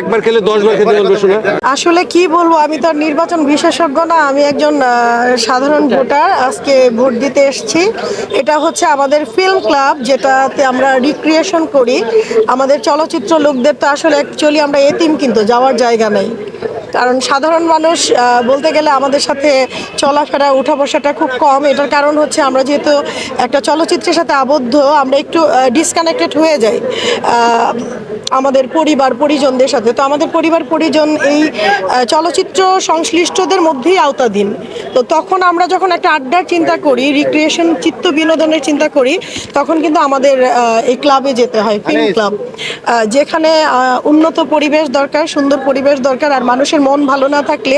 একবার খেলে দশ বার খেতে বলবে শোনা। আসলে কি বলব, আমি তো নির্বাচন বিশেষজ্ঞ না, আমি একজন সাধারণ ভোটার, আজকে ভোট দিতে এসেছি। এটা হচ্ছে আমাদের ফিল্ম ক্লাব যেটাতে আমরা রিক্রিয়েশন করি। আমাদের চলচ্চিত্র লোকদের তো আসলে অ্যাকচুয়ালি আমরা এতিম কিন্তু, যাওয়ার জায়গা নেই। কারণ সাধারণ মানুষ বলতে গেলে আমাদের সাথে চলাফেরা উঠা বসাটা খুব কম। এটার কারণ হচ্ছে আমরা যেহেতু একটা চলচ্চিত্রের সাথে আবদ্ধ, আমরা একটু ডিসকানেক্টেড হয়ে যাই। আমাদের পরিবার পরিজনদের সাথে। তো আমাদের পরিবার পরিজন এই চলচ্চিত্র সংশ্লিষ্টদের মধ্যেই আওতাধীন। তো তখন আমরা যখন একটা আড্ডার চিন্তা করি রিক্রিয়েশন চিত্ত বিনোদনের চিন্তা করি তখন কিন্তু আমাদের এই ক্লাবে যেতে হয় ফিল্ম ক্লাব যেখানে উন্নত পরিবেশ দরকার সুন্দর পরিবেশ দরকার আর মানুষের মন ভালো না থাকলে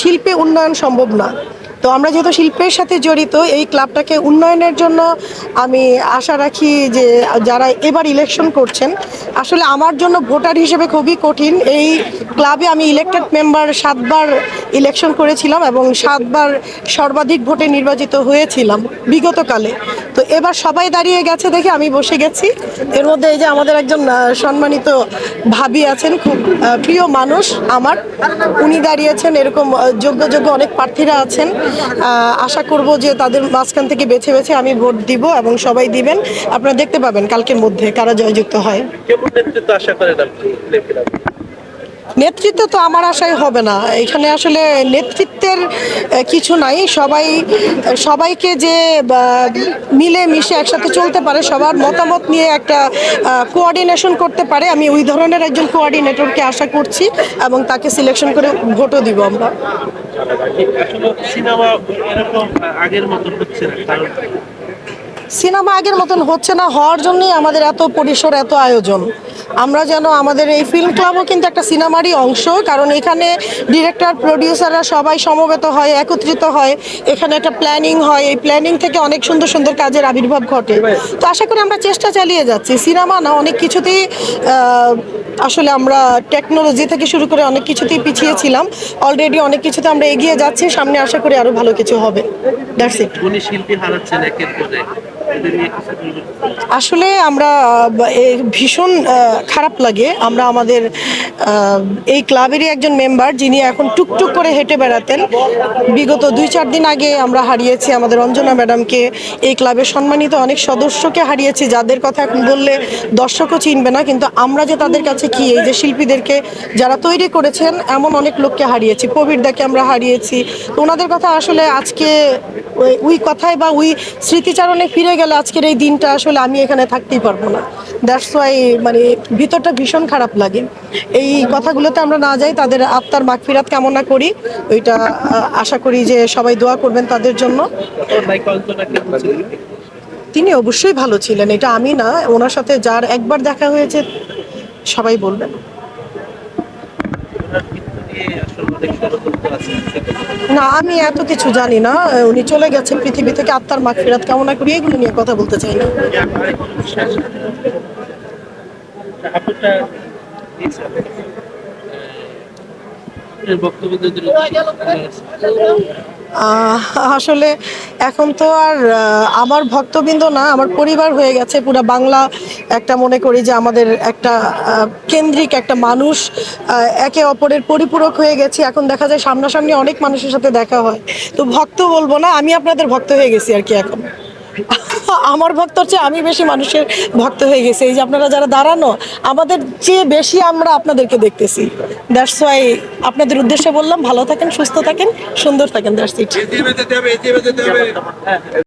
শিল্পে উন্নয়ন সম্ভব না। তো আমরা যেহেতু শিল্পের সাথে জড়িত, এই ক্লাবটাকে উন্নয়নের জন্য আমি আশা রাখি যে যারা এবার ইলেকশন করছেন, আসলে আমার জন্য ভোটার হিসেবে খুবই কঠিন। এই ক্লাবে আমি ইলেক্টেড মেম্বার সাতবার ইলেকশন করেছিলাম এবং সাতবার সর্বাধিক ভোটে নির্বাচিত হয়েছিলাম বিগতকালে। তো এবার সবাই দাঁড়িয়ে গেছে দেখে আমি বসে গেছি। এর মধ্যে এই যে আমাদের একজন সম্মানিত ভাবি আছেন, খুব প্রিয় মানুষ আমার। উনি দাঁড়িয়েছেন, এরকম যোগ্য যোগ্য অনেক প্রার্থীরা আছেন। আশা করব যে তাদের মাঝখান থেকে বেছে বেছে আমি ভোট দিব এবং সবাই দিবেন আপনারা দেখতে পাবেন কালকের মধ্যে কারা জয়যুক্ত হয় আশা করেন আপনি? নেতৃত্ব তো আমার আশায় হবে না। এখানে আসলে নেতৃত্বের কিছু নাই। সবাই সবাইকে যে মিলে মিশে একসাথে চলতে পারে সবার মতামত নিয়ে একটা কোঅর্ডিনেশন করতে পারে আমি ওই ধরনের একজন কোঅর্ডিনেটরকে আশা করছি এবং তাকে সিলেকশন করে ভোটও দিব আমরা। সিনেমা এরকম আগের মতন হচ্ছে না কারণ সিনেমা আগের মতন হচ্ছে না হওয়ার জন্যই আমাদের এত পরিসর এত আয়োজন। আমরা যেন আমাদের এই ফিল্ম ক্লাবও কিন্তু একটা সিনেমারই অংশ কারণ এখানে ডিরেক্টর প্রডিউসাররা সবাই সমবেত হয় একত্রিত হয়। এখানে একটা প্ল্যানিং হয়। এই প্ল্যানিং থেকে অনেক সুন্দর সুন্দর কাজের আবির্ভাব ঘটে। তো আশা করি আমরা চেষ্টা চালিয়ে যাচ্ছি। সিনেমা না অনেক কিছুতেই আসলে আমরা টেকনোলজি থেকে শুরু করে অনেক কিছুতেই পিছিয়ে ছিলাম। অলরেডি অনেক কিছুতে আমরা এগিয়ে যাচ্ছি। সামনে আশা করি আরও ভালো কিছু হবে। দ্যাটস ইট শিল্পী হারাচ্ছেন একের পরে এদের নিয়ে কিছু বলবেন? আসলে আমরা ভীষণ খারাপ লাগে। আমরা আমাদের এই ক্লাবেরই একজন মেম্বার যিনি এখন টুকটুক করে হেঁটে বেড়াতেন। বিগত দুই চার দিন আগে আমরা হারিয়েছি আমাদের অঞ্জনা ম্যাডামকে। এই ক্লাবের সম্মানিত অনেক সদস্যকে হারিয়েছি, যাদের কথা এখন বললে দর্শকও চিনবে না, কিন্তু আমরা যে তাদের কাছে কি, এই যে শিল্পীদেরকে যারা তৈরি করেছেন, এমন অনেক লোককে হারিয়েছি। প্রবীরদাকে আমরা হারিয়েছি। ওনাদের কথা আসলে আজকে ওই কথায় বা ওই স্মৃতিচারণে ফিরে গেলে আজকের এই দিনটা আসলে আমি এখানে থাকতেই পারব না। দ্যাটস ওয়াই মানে ভিতরটা ভীষণ খারাপ লাগে। এই কথাগুলোতে আমরা না যাই, তাদের আত্মার মাগফিরাত কামনা করি। ওইটা আশা করি যে সবাই দোয়া করবেন তাদের জন্য। তিনি অবশ্যই ভালো ছিলেন, এটা আমি না, ওনার সাথে যার একবার দেখা হয়েছে, সবাই বলবেন। না, আমি এত কিছু জানি না, উনি চলে গেছেন পৃথিবী থেকে আত্মার মাগফিরাত কামনা করি, এগুলো নিয়ে কথা বলতে চাই না। আসলে এখন তো আর আমার ভক্তবৃন্দ না আমার পরিবার হয়ে গেছে। পুরো বাংলা একটা মনে করি যে আমাদের একটা কেন্দ্রিক একটা মানুষ একে অপরের পরিপূরক হয়ে গেছি। এখন দেখা যায় সামনাসামনি অনেক মানুষের সাথে দেখা হয়। তো ভক্ত বলব না আমি আপনাদের ভক্ত হয়ে গেছি আর কি এখন। আমার ভক্ত হচ্ছে আমি বেশি মানুষের ভক্ত হয়ে গেছে। এই যে আপনারা যারা দাঁড়ানো, আমাদের চেয়ে বেশি আমরা আপনাদেরকে দেখতেছি। দ্যাটস ওয়াই আপনাদের উদ্দেশ্যে বললাম, ভালো থাকেন, সুস্থ থাকেন, সুন্দর থাকেন দ্যাটস ইট